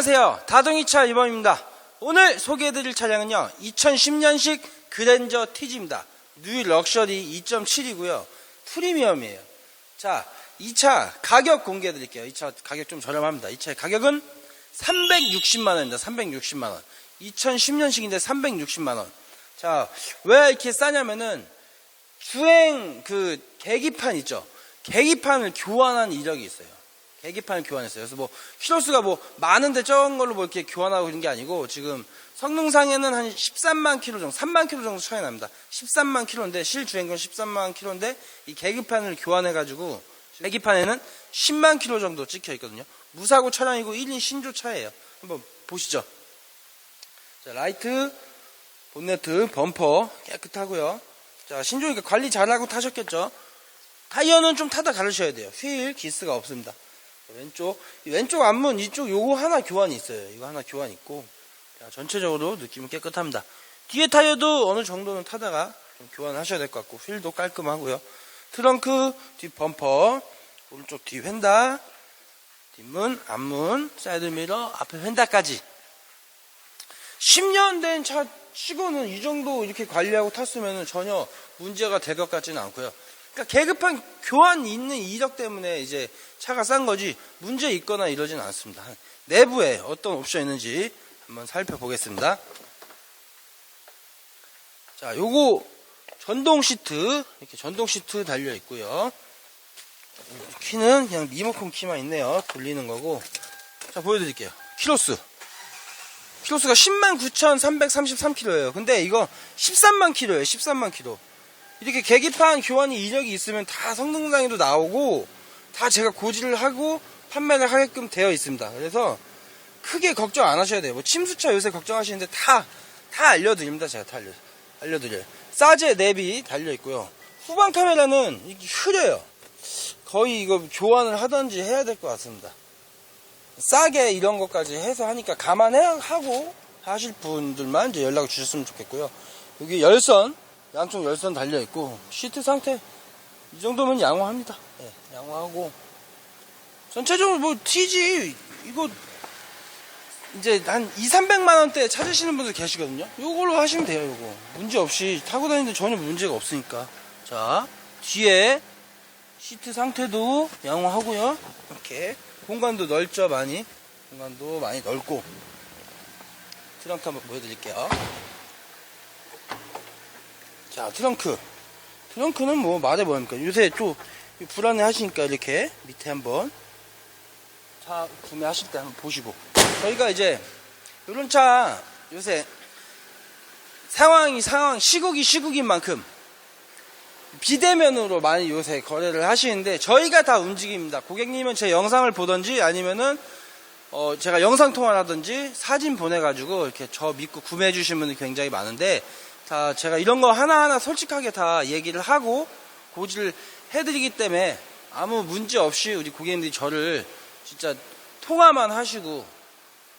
안녕하세요. 다동이차 이범입니다. 오늘 소개해드릴 차량은요. 2010년식 그랜저 TG입니다. 뉴 럭셔리 2.7이고요. 프리미엄이에요. 자, 이 차 가격 공개해드릴게요. 이 차 가격 좀 저렴합니다. 이 차의 가격은 360만원입니다. 360만원. 2010년식인데 360만원. 자, 왜 이렇게 싸냐면은 주행 그 계기판 있죠. 계기판을 교환한 이력이 있어요. 계기판을 교환했어요. 그래서 뭐 키로수가 뭐 많은데 적은 걸로 뭐 이렇게 교환하고 있는 게 아니고 지금 성능상에는 한 13만 킬로 정도, 3만 킬로 정도 차이 납니다. 13만 킬로인데 실 주행거는 13만 킬로인데 이 계기판을 교환해 가지고 계기판에는 10만 킬로 정도 찍혀 있거든요. 무사고 차량이고 1인 신조 차예요. 한번 보시죠. 자, 라이트, 본네트, 범퍼 깨끗하고요. 자, 신조니까 관리 잘하고 타셨겠죠? 타이어는 좀 타다 가르셔야 돼요. 휠 기스가 없습니다. 왼쪽 이 왼쪽 앞문 이쪽 요거 하나 교환이 있어요. 이거 하나 교환 있고 자, 전체적으로 느낌은 깨끗합니다. 뒤에 타이어도 어느 정도는 타다가 좀 교환하셔야 될 것 같고 휠도 깔끔하고요. 트렁크, 뒷 범퍼, 오른쪽 뒤 휀다, 뒷문, 앞문, 사이드미러, 앞에 휀다까지 10년 된 차 치고는 이 정도 이렇게 관리하고 탔으면 전혀 문제가 될 것 같지는 않고요. 그러니까 계급한 교환 있는 이력 때문에 이제 차가 싼 거지 문제 있거나 이러진 않습니다. 내부에 어떤 옵션 있는지 한번 살펴보겠습니다. 자, 요거 전동 시트 이렇게 전동 시트 달려 있고요. 키는 그냥 리모컨 키만 있네요. 돌리는 거고. 자, 보여드릴게요. 키로수. 키로수가 10만 9,333km예요. 근데 이거 13만 km예요. 13만 km. 이렇게 계기판 교환이 이력이 있으면 다 성능상에도 나오고 다 제가 고지를 하고 판매를 하게끔 되어 있습니다. 그래서 크게 걱정 안 하셔야 돼요. 뭐 침수차 요새 걱정하시는데 다, 다 알려드립니다. 제가 다 알려, 알려드려요. 사제 랩이 달려 있고요. 후방 카메라는 이게 흐려요. 거의 이거 교환을 하든지 해야 될 것 같습니다. 싸게 이런 것까지 해서 하니까 감안하고 하실 분들만 이제 연락을 주셨으면 좋겠고요. 여기 열선, 양쪽 열선 달려 있고 시트 상태 이 정도면 양호합니다. 예, 양호하고 전체적으로 뭐 TG 이거 이제 한 2, 300만 원대 찾으시는 분들 계시거든요. 요걸로 하시면 돼요, 요거. 문제 없이 타고 다니는데 전혀 문제가 없으니까. 자, 뒤에 시트 상태도 양호하고요. 이렇게 공간도 넓죠, 많이. 공간도 많이 넓고. 트렁크 한번 보여드릴게요. 자, 트렁크. 트렁크는 뭐 말해 뭐합니까? 요새 또 불안해 하시니까 이렇게 밑에 한번 차 구매하실 때 한번 보시고. 저희가 이제 이런 차 요새 상황이 상황 시국이 시국인 만큼 비대면으로 많이 요새 거래를 하시는데 저희가 다 움직입니다. 고객님은 제 영상을 보던지 아니면은 어 제가 영상 통화를 하든지 사진 보내가지고 이렇게 저 믿고 구매해 주신 분이 굉장히 많은데 다 제가 이런 거 하나하나 솔직하게 다 얘기를 하고 고지를 해드리기 때문에 아무 문제 없이 우리 고객님들이 저를 진짜 통화만 하시고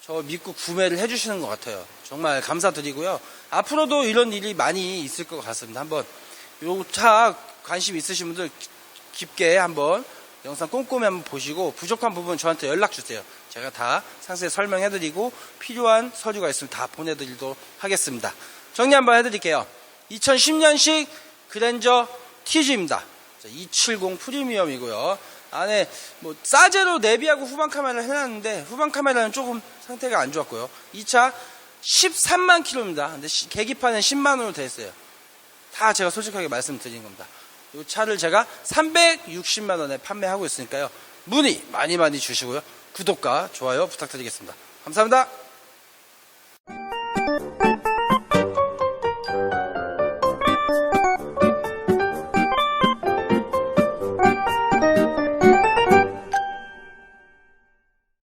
저 믿고 구매를 해주시는 것 같아요. 정말 감사드리고요. 앞으로도 이런 일이 많이 있을 것 같습니다. 한번 요 차 관심 있으신 분들 기- 깊게 한번 영상 꼼꼼히 한번 보시고 부족한 부분 저한테 연락 주세요. 제가 다 상세히 설명해드리고 필요한 서류가 있으면 다 보내드리도록 하겠습니다. 정리 한번 해드릴게요. 2010년식 그랜저 TG입니다. 270 프리미엄이고요. 안에 뭐 싸제로 내비하고 후방 카메라를 해놨는데 후방 카메라는 조금 상태가 안 좋았고요. 이 차 13만 킬로입니다. 근데 시- 계기판은 10만 원으로 돼 있어요. 다 제가 솔직하게 말씀드린 겁니다. 이 차를 제가 360만 원에 판매하고 있으니까요. 문의 많이 많이 주시고요. 구독과 좋아요 부탁드리겠습니다. 감사합니다.